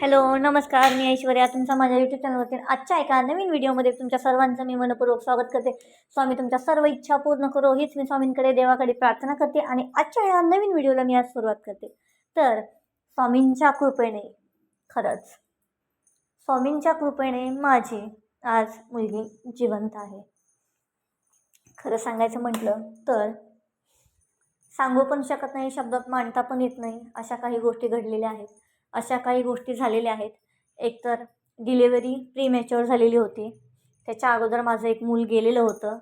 Hello नमस्कार. मी ऐश्वर्या. तुमचा माझ्या यूट्यूब चॅनलवरती आजच्या एका नवीन व्हिडिओमध्ये तुमच्या सर्वांचं मी मनपूर्वक स्वागत करते. स्वामी तुमच्या सर्व इच्छा पूर्ण करो. हीच मी स्वामींकडे देवाकडे प्रार्थना करते आणि आजच्या या नवीन व्हिडिओला मी आज सुरुवात करते. तर स्वामींच्या कृपेने खरंच स्वामींच्या कृपेने माझी आज मुलगी जिवंत आहे. खरं सांगायचं म्हटलं तर सांगू पण शकत नाही शब्दात मांडता पण येत नाही अशा काही गोष्टी घडलेल्या आहेत. अशा काही गोष्टी झालेल्या आहेत. एकतर डिलेवरी प्रीमॅच्युअर झालेली होती. त्याच्या अगोदर माझं एक मूल गेलेलं होतं.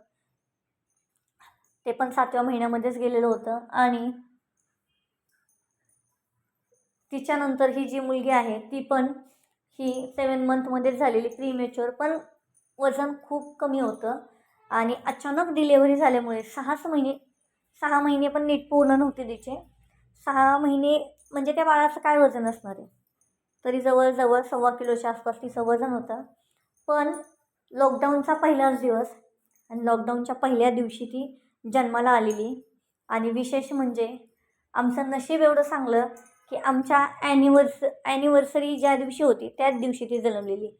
ते पण सातव्या महिन्यामध्येच गेलेलं होतं. आणि तिच्यानंतर ही जी मुलगी आहे ती पण ही सेवन मंथमध्येच झालेली प्रीमॅच्युअर पण वजन खूप कमी होतं. आणि अचानक डिलेवरी झाल्यामुळे सहाच महिने सहा महिने पण नीट पूर्ण नव्हते तिचे. सहा महिने म्हणजे त्या बाळाचं काय वजन असणार आहे? तरी जवळजवळ सव्वा किलोच्या आसपास तिचं वजन होतं. पण लॉकडाऊनचा पहिलाच दिवस आणि लॉकडाऊनच्या पहिल्या दिवशी ती जन्माला आलेली. आणि विशेष म्हणजे आमचं नशीब एवढं चांगलं की आमच्या ॲनिवर्स ॲनिव्हर्सरी ज्या दिवशी होती त्याच दिवशी ती जन्मलेली.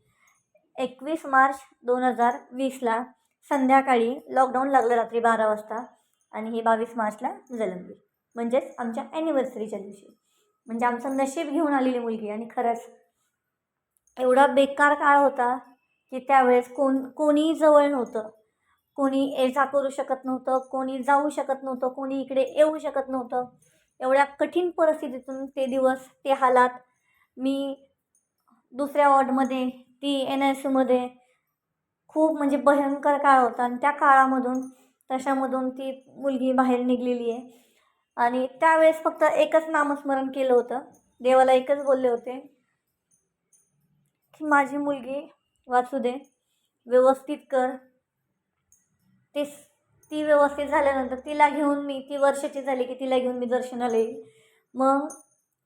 एकवीस मार्च दोन हजार वीसला संध्याकाळी लॉकडाऊन लागलं रात्री बारा वाजता आणि ही बावीस मार्चला जन्मली. म्हणजेच आमच्या ॲनिव्हर्सरीच्या दिवशी. म्हणजे आमचं नशीब घेऊन आलेली मुलगी आणि खरंच एवढा बेकार काळ होता की त्यावेळेस कोण कोणी जवळ नव्हतं. कोणी ये जा करू शकत नव्हतं कोणी जाऊ शकत नव्हतं कोणी इकडे येऊ शकत नव्हतं. एवढ्या कठीण परिस्थितीतून ते दिवस ते हालात. मी दुसऱ्या वॉर्डमध्ये ती एन एस यूमध्ये खूप म्हणजे भयंकर काळ होता. आणि त्या काळामधून तशामधून ती मुलगी बाहेर निघलेली आहे. आणि त्यावेळेस फक्त एकच नामस्मरण केलं होतं. देवाला एकच बोलले होते की माझी मुलगी वाचू दे. व्यवस्थित कर. ते ती व्यवस्थित झाल्यानंतर तिला घेऊन मी ती वर्षाची झाली की तिला घेऊन मी दर्शनाला येईल. मग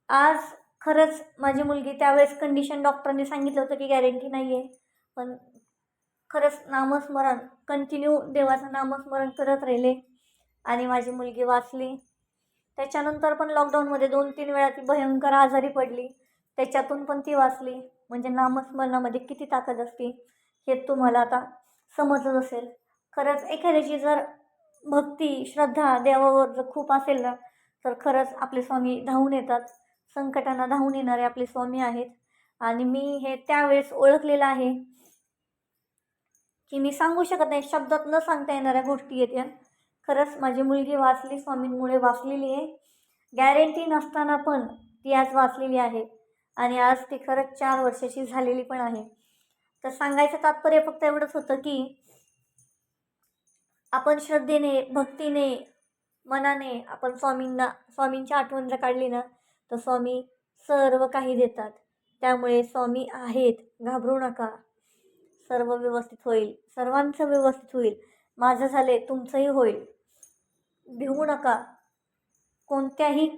आज खरंच माझी मुलगी त्यावेळेस कंडिशन डॉक्टरांनी सांगितलं होतं की गॅरंटी नाही आहे पण खरंच नामस्मरण कंटिन्यू देवाचं नामस्मरण करत राहिले. आणि माझी मुलगी वाचली. त्याच्यानंतर पण लॉकडाऊनमध्ये दोन तीन वेळा ती भयंकर आजारी पडली. त्याच्यातून पण ती वाचली. म्हणजे नामस्मरणामध्ये किती ताकद असते हे तुम्हाला आता समजत असेल. खरंच एखाद्याची जर भक्ती श्रद्धा देवावर जर खूप असेल ना तर खरंच आपले स्वामी धावून येतात. संकटांना धावून येणारे आपले स्वामी आहेत. आणि मी हे त्यावेळेस ओळखलेलं आहे की मी सांगू शकत नाही शब्दात न सांगता येणाऱ्या गोष्टी येत्या खरंच माझी मुलगी वाचली स्वामींमुळे वाचलेली आहे. गॅरंटी नसताना पण ती आज वाचलेली आहे. आणि आज ती खरंच चार वर्षाची झालेली पण आहे. तर सांगायचं तात्पर्य फक्त एवढंच होतं की आपण श्रद्धेने भक्तीने मनाने आपण स्वामींना स्वामींची आठवण जर काढली ना तर स्वामी सर्व काही देतात. त्यामुळे स्वामी आहेत घाबरू नका. सर्व व्यवस्थित होईल. सर्वांचं व्यवस्थित होईल. माझं झाले तुमचंही होईल. भिवू नका. कोणत्याही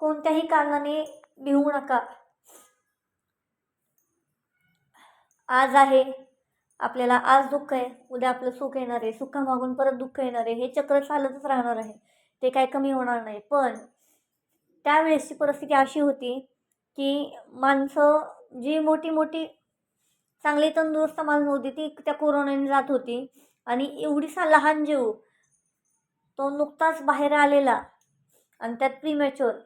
कोणत्याही कारणाने भिवू नका. आज आहे आपल्याला आज दुःख आहे. उद्या आपलं सुख येणार आहे. सुखामागून परत दुःख येणार आहे. हे चक्र चालतच राहणार आहे. ते काय कमी होणार नाही. पण त्यावेळेसची परिस्थिती अशी होती की माणसं जी मोठी मोठी चांगली तंदुरुस्त माणसं होती ती त्या कोरोनाने जात होती. आणि एवढीसा लहान जीव तो नुकताच बाहेर आलेला आणि त्यात प्रीमॅच्युअर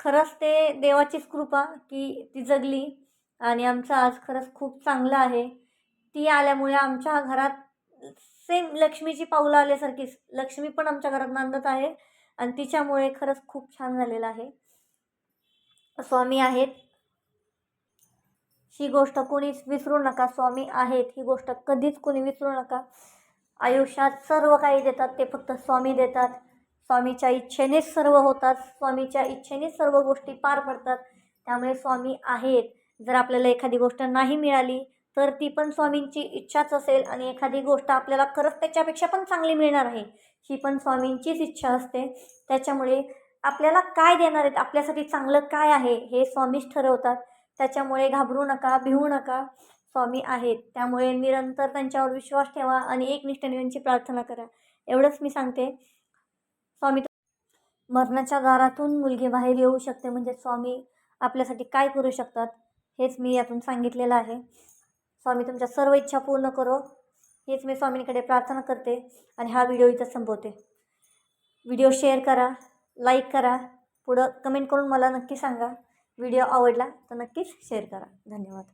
खरंच ते देवाचीच कृपा की ती जगली आणि आमचं आज खरंच खूप चांगलं आहे. ती आल्यामुळे आमच्या घरात सेम लक्ष्मीची पावलं आल्यासारखीच. लक्ष्मी पण आमच्या घरात नांदत आहे आणि तिच्यामुळे खरंच खूप छान झालेलं आहे. स्वामी आहेत. ही गोष्ट कोणीच विसरू नका. स्वामी आहेत. ही गोष्ट कधीच कोणी विसरू नका. आयुष्यात सर्व काही देतात ते फक्त स्वामी देतात. स्वामीच्या इच्छेनेच सर्व होतात. स्वामीच्या इच्छेनेच सर्व गोष्टी पार पडतात. त्यामुळे स्वामी आहेत. जर आपल्याला एखादी गोष्ट नाही मिळाली तर ती पण स्वामींची इच्छाच असेल आणि एखादी गोष्ट आपल्याला खरंच त्याच्यापेक्षा पण चांगली मिळणार आहे. ही पण स्वामींचीच इच्छा असते. त्याच्यामुळे आपल्याला काय देणार आहेत? आपल्यासाठी चांगलं काय आहे? हे स्वामीच ठरवतात. त्याच्यामुळे घाबरू नका भिवू नका. स्वामी आहेत. त्यामुळे निरंतर त्यांच्यावर विश्वास ठेवा आणि एकनिष्ठेने त्यांची प्रार्थना करा. एवढंच मी सांगते. स्वामी मरणाच्या दारातून मुलगी बाहेर येऊ शकते म्हणजे स्वामी आपल्यासाठी काय करू शकतात हेच मी यातून सांगितलेलं आहे. स्वामी तुमच्या सर्व इच्छा पूर्ण करो. हेच मी स्वामींकडे प्रार्थना करते आणि हा व्हिडिओ इथं संपवते. व्हिडिओ शेअर करा लाईक करा पुढं कमेंट करून मला नक्की सांगा. व्हिडिओ आवडला तर नक्कीच शेअर करा. धन्यवाद.